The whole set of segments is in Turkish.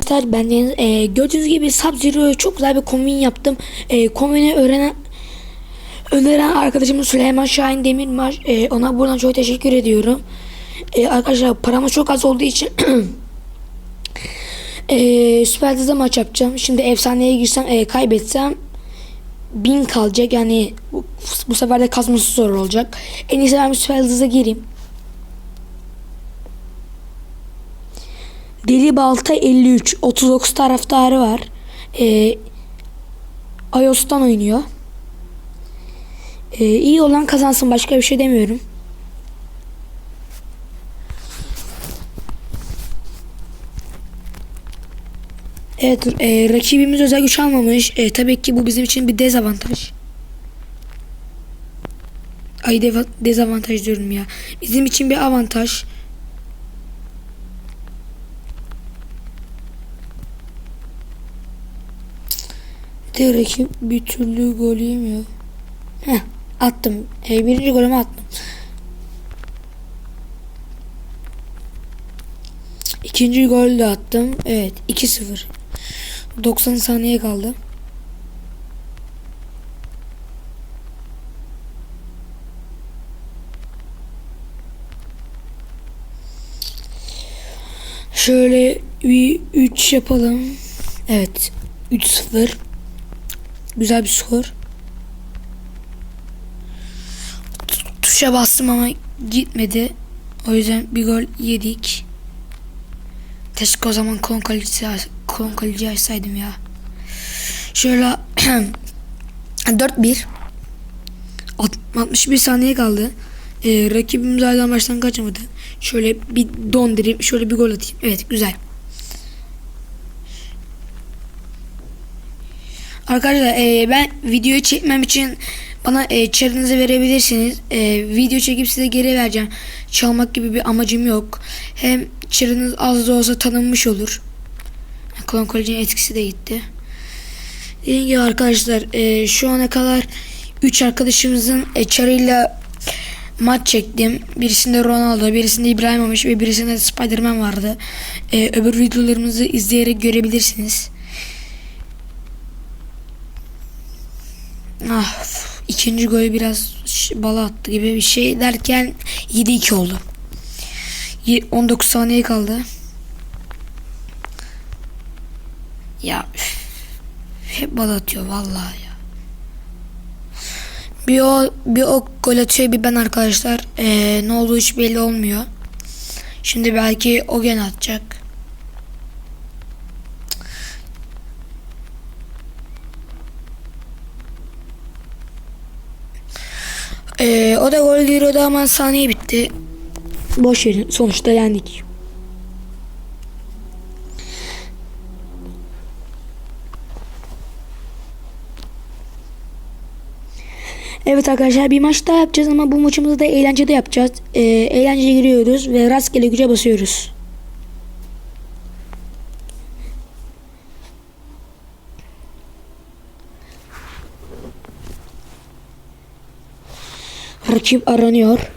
Arkadaşlar ben Deniz. Ee, gördüğünüz gibi Sub-Zero'ya çok güzel bir kombin yaptım. Ee, kombini öğrenen öneren arkadaşımız Süleyman Şahin Demirbaş. Ee, ona buradan çok teşekkür ediyorum. Ee, arkadaşlar paramız çok az olduğu için ee, Süper Lig'de maç yapacağım. Şimdi efsaneye girsem ee, kaybetsem bin kalacak. Yani bu, bu sefer de kazması zor olacak. En iyisi ben Süper Lig'e gireyim. Deli Balta 53. 39 taraftarı var. Ee, iOS'tan oynuyor. Ee, iyi olan kazansın. Başka bir şey demiyorum. Evet e, rakibimiz özel güç almamış. E, tabii ki bu bizim için bir dezavantaj. Ay dezavantaj diyorum ya. Bizim için bir avantaj. De bir türlü gol yemiyor. Heh, attım. E, birinci golümü attım. İkinci gol de attım. Evet 2-0. 90 saniye kaldı. Şöyle bir 3 yapalım. Evet. 3-0. Güzel bir skor. Tuşa bastım ama gitmedi. O yüzden bir gol yedik. Keşke o zaman kon kalecisi, kon kaleci açsaydım ya. Şöyle 4-1 Alt- 61 saniye kaldı. Ee, rakibimiz hala maçtan kaçamadı. Şöyle bir dondurayım. Şöyle bir gol atayım. Evet güzel. Arkadaşlar e, ben videoyu çekmem için bana e, çarınızı verebilirsiniz. E, video çekip size geri vereceğim. Çalmak gibi bir amacım yok. Hem çarınız az da olsa tanınmış olur. Klon Koleji'nin etkisi de gitti. Dediğim gibi arkadaşlar e, şu ana kadar 3 arkadaşımızın e, çarıyla maç çektim. Birisinde Ronaldo, birisinde İbrahimovic ve birisinde de Spiderman vardı. E, öbür videolarımızı izleyerek görebilirsiniz. Ah, ikinci golü biraz bala attı gibi bir şey derken 7-2 oldu. Ye- 19 saniye kaldı. Ya üf, hep bal atıyor vallahi ya. Bir o bir o gol atıyor bir ben arkadaşlar. Ee, ne olduğu hiç belli olmuyor. Şimdi belki o gene atacak. Ee, o da gol giriyordu ama saniye bitti. Boş verin. Sonuçta yendik. Evet arkadaşlar bir maç daha yapacağız ama bu maçımızı da eğlencede yapacağız. Ee, eğlenceye giriyoruz ve rastgele güce basıyoruz. Rakip aranıyor.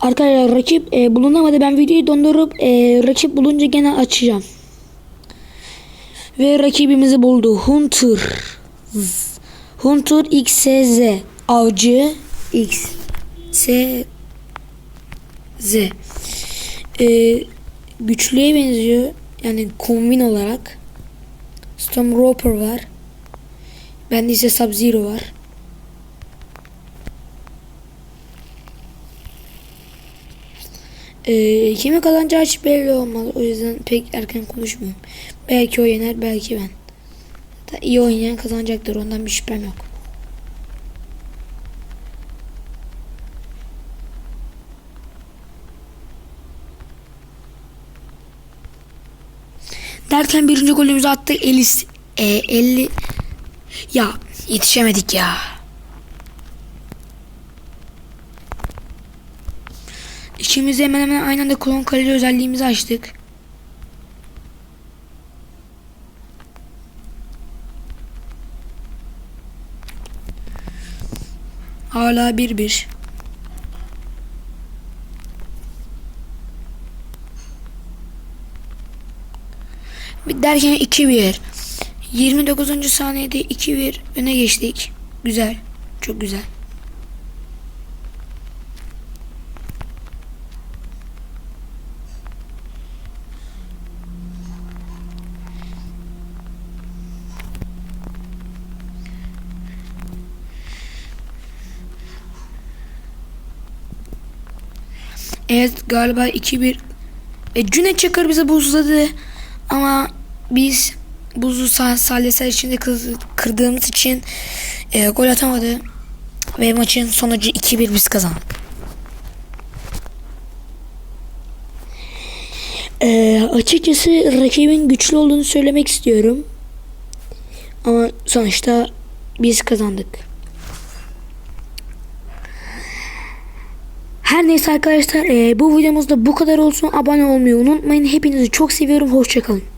Arkadaşlar rakip e, bulunamadı. Ben videoyu dondurup e, rakip bulunca gene açacağım. Ve rakibimizi buldu. Hunter. Z- Hunter XZ. Avcı X. S. Z. Ee, güçlüye benziyor. Yani kombin olarak. Stormtrooper var. Bende ise Sub-Zero var. Ee, kime kazanacağı hiç belli olmaz. O yüzden pek erken konuşmuyorum. Belki o yener, belki ben. Da iyi oynayan kazanacaktır. Ondan bir şüphem yok. Derken birinci golümüzü attık. 50, e, 50 ya yetişemedik ya. İkimiz hemen hemen aynı anda klon kaleci özelliğimizi açtık. Hala 1-1. Derken 2-1. 29. saniyede 2-1 öne geçtik. Güzel. Çok güzel. Evet galiba 2-1 e, Cüneyt Çakır bize buzladı ama biz buzu sal salyaser içinde kırdığımız için e, gol atamadı ve maçın sonucu 2-1 biz kazandık. E, açıkçası rakibin güçlü olduğunu söylemek istiyorum. Ama sonuçta biz kazandık. Her neyse arkadaşlar e, bu videomuzda bu kadar olsun. Abone olmayı unutmayın. Hepinizi çok seviyorum. Hoşçakalın.